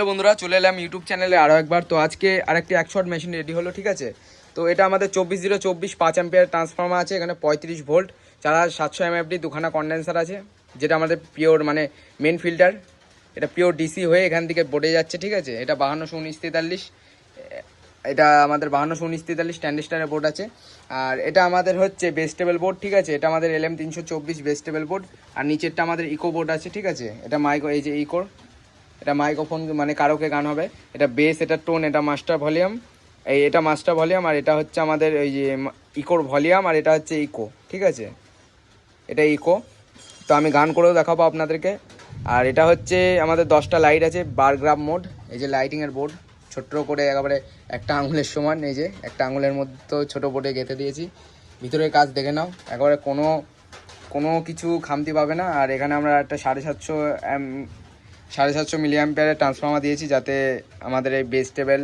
তো বন্ধুরা, চলে এলাম ইউটিউব চ্যানেলে আরও একবার। তো আজকে আরেকটি একশো মেশিন রেডি হলো, ঠিক আছে? তো এটা আমাদের চব্বিশ জিরো চব্বিশ পাঁচ অ্যাম্পিয়ার ট্রান্সফর্মার আছে, এখানে পঁয়ত্রিশ ভোল্ট চার সাতশো এমএফডি দুখানা কন্ডেন্সার আছে, যেটা আমাদের পিওর মানে মেন ফিল্টার এটা পিওর ডিসি হয়ে এখান থেকে বোর্ডে যাচ্ছে, ঠিক আছে? এটা বাহান্নশো উনিশ তেতাল্লিশ, এটা আমাদের বাহান্নশো উনিশ তেতাল্লিশ স্ট্যান্ডার্ডের বোর্ড আছে। আর এটা আমাদের হচ্ছে বেস্টেবল বোর্ড ঠিক আছে? এটা আমাদের এল এম তিনশো চব্বিশ বেস্টেবল বোর্ড আর নিচেরটা আমাদের ইকো বোর্ড আছে, ঠিক আছে? এটা মাইক্রো এই যে ইকোর এটা মাইক্রোফোন মানে কারোকে গান হবে। এটা বেস এটা টোন এটা মাস্টার ভলিউম এই এটা মাস্টার ভলিউম আর এটা হচ্ছে আমাদের ওই যে ইকোর ভলিউম আর এটা হচ্ছে ইকো ঠিক আছে? এটা ইকো তো আমি গান করেও দেখাবো আপনাদেরকে। আর এটা হচ্ছে আমাদের দশটা লাইট আছে বার গ্রাফ মোড এই যে লাইটিংয়ের বোর্ড ছোট্ট করে একেবারে একটা আঙুলের সমান, এই যে একটা আঙুলের মধ্যে ছোটো বোর্ডে গেঁথে দিয়েছি। ভিতরের কাজ দেখে নাও। একেবারে কোনো কোনো কিছু খামতি পাবে না। আর এখানে আমরা একটা সাড়ে সাতশো সাড়ে সাতশো মিলিয়াম্পিয়ারের ট্রান্সফর্মার দিয়েছি যাতে আমাদের এই বেস্টেবল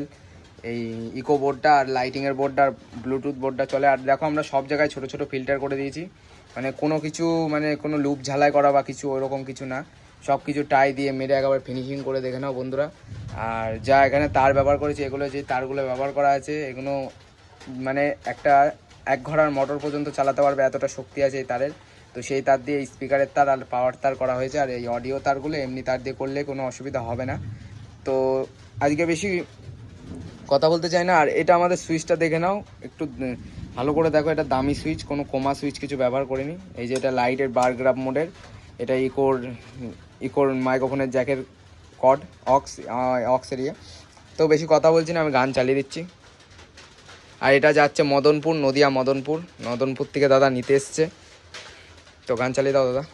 এই ইকো বোর্ডটা আর লাইটিংয়ের বোর্ডটা আর ব্লুটুথ বোর্ডটা চলে। আর দেখো আমরা সব জায়গায় ছোট ছোট ফিল্টার করে দিয়েছি। মানে কোনো কিছু মানে কোনো লুপ ঝালাই করা বা কিছু ওরকম কিছু না। সব কিছু টাই দিয়ে মেরে একেবারে ফিনিশিং করে দেখে নাও বন্ধুরা। আর যা এখানে তার ব্যবহার করেছি, এগুলো যে তারগুলো ব্যবহার করা আছে, এগুলো মানে একটা এক ঘোড়ার মোটর পর্যন্ত চালাতে পারবে, এতটা শক্তি আছে এই তারের। তো সেই তার দিয়ে স্পিকারের তার আর পাওয়ার তার করা হয়েছে, আর এই অডিও তারগুলো এমনি তার দিয়ে করলে কোনো অসুবিধা হবে না। তো আজকে বেশি কথা বলতে চাই না, আর এটা আমাদের সুইচটা দেখে নাও। একটু ভালো করে দেখো, এটা দামি সুইচ কোনো কোমা সুইচ কিছু ব্যবহার করিনি। এই যে এটা লাইটের বার গ্রাফ মোডের এটা ইকোর ইকোর মাইক্রোফোনের জ্যাকের কড অক্স অক্সের ইয়ে। তো বেশি কথা বলছি না, আমি গান চালিয়ে দিচ্ছি। আর এটা যাচ্ছে মদনপুর, নদিয়া মদনপুর। মদনপুর থেকে দাদা নিতে এসছে। तो દોકાન ચાલી દો દાદા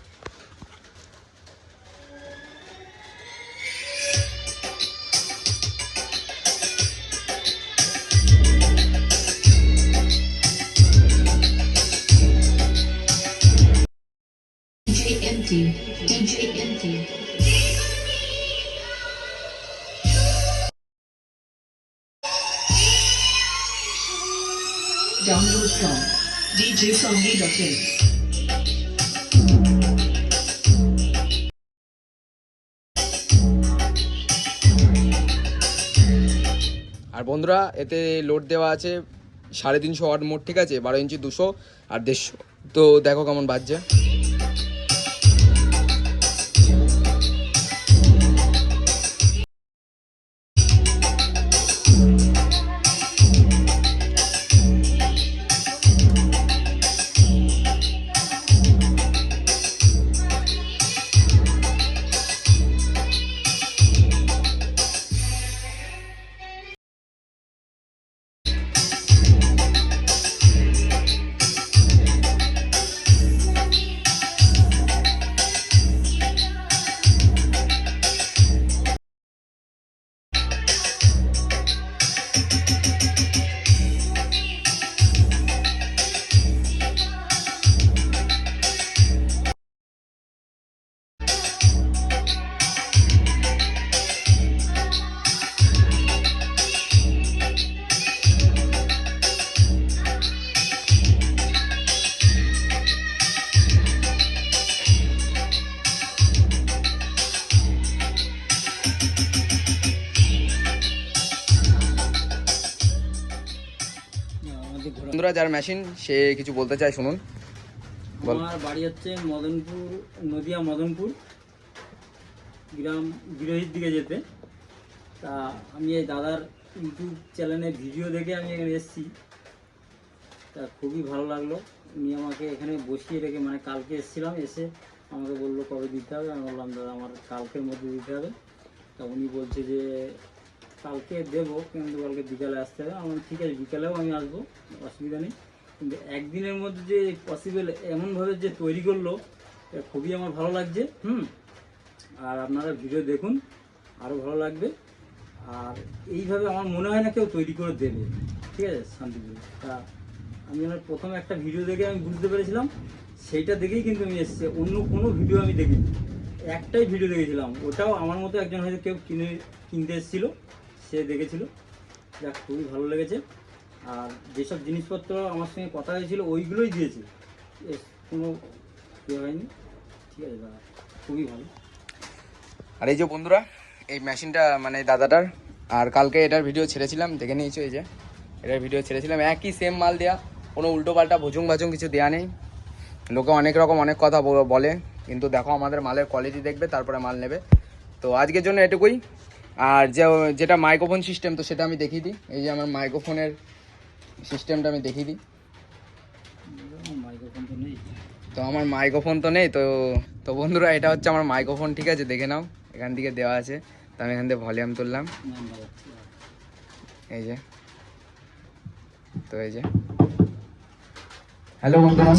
Download from djsongi.in আর বন্ধুরা, এতে লোড দেওয়া আছে সাড়ে তিনশো ওয়াট মোট, ঠিক আছে? বারো ইঞ্চি দুশো আর দেড়শো। তো দেখো কেমন বাজছে। বন্ধুরা, যার মেশিন সে কিছু বলতে চায়, শুনুন। আমার বাড়ি হচ্ছে মদনপুর, নদিয়া, মদনপুর। গ্রাম বিরোহীর দিকে যেতে। তা আমি এই দাদার ইউটিউব চ্যানেলে ভিডিও দেখে আমি এখানে এসেছি। তা খুবই ভালো লাগল। উনি আমাকে এখানে বসিয়ে রেখে মানে কালকে এসেছিলাম, এসে আমাকে বলল কবে দিতে হবে। আমি বললাম, দাদা, আমার কালকের মধ্যে দিতে হবে। তা উনি বলছে যে কালকে দেবো, কিন্তু কালকে বিকালে আসতে হবে। আমার ঠিক আছে, বিকালেও আমি আসব, অসুবিধা নেই। কিন্তু একদিনের মধ্যে যে পসিবল এমনভাবে যে তৈরি করল খুবই আমার ভালো লাগছে, হুম? আর আপনারা ভিডিও দেখুন, আরও ভালো লাগবে। আর এইভাবে আমার মনে হয় না কেউ তৈরি করে দেবে। ঠিক আছে, শান্তিপুর। তা আমি ওনার প্রথম একটা ভিডিও দেখে আমি বুঝতে পেরেছিলাম, সেইটা দেখেই কিন্তু আমি এসেছি। অন্য কোনো ভিডিও আমি দেখিনি। একটাই ভিডিও দেখেছিলাম। ওটাও আমার মতো একজন হয়তো কেউ কিনে, কিনতে এসেছিল। সে দেখেছিল। যাক, খুবই ভালো লেগেছে। আর যেসব জিনিসপত্র আমার সঙ্গে কথা হয়েছিল, ওইগুলোই দিয়েছে। কোনো ইয়ে হয়নি। ঠিক আছে, দাদা। খুবই ভালো। আর এই যে বন্ধুরা, এই মেশিনটা মানে দাদাটার, আর কালকে এটার ভিডিও ছেড়েছিলাম, দেখে নিয়েছো এই যে। এটার ভিডিও ছেড়েছিলাম, একই সেম মাল দেয়া, কোনো উল্টো পাল্টা ভুজুং ভাজুং কিছু দেওয়া নেই। লোকে অনেক রকম অনেক কথা বলে, কিন্তু দেখো আমাদের মালের কোয়ালিটি দেখবে, তারপরে মাল নেবে। তো আজকের জন্য এটুকুই। আর যে যেটা মাইক্রোফোন সিস্টেম তো সেটা আমি দেখিয়ে দিই। এই যে আমার মাইক্রোফোনের সিস্টেমটা আমি দেখিয়ে দিই। তো আমার মাইক্রোফোন তো নেই তো তো বন্ধুরা এটা হচ্ছে আমার মাইক্রোফোন ঠিক আছে? দেখে নাও এখান থেকে দেওয়া আছে। তো আমি এখান থেকে ভলিউম তুললাম। এই যে। তো এই যে। হ্যালো বন্ধুরা।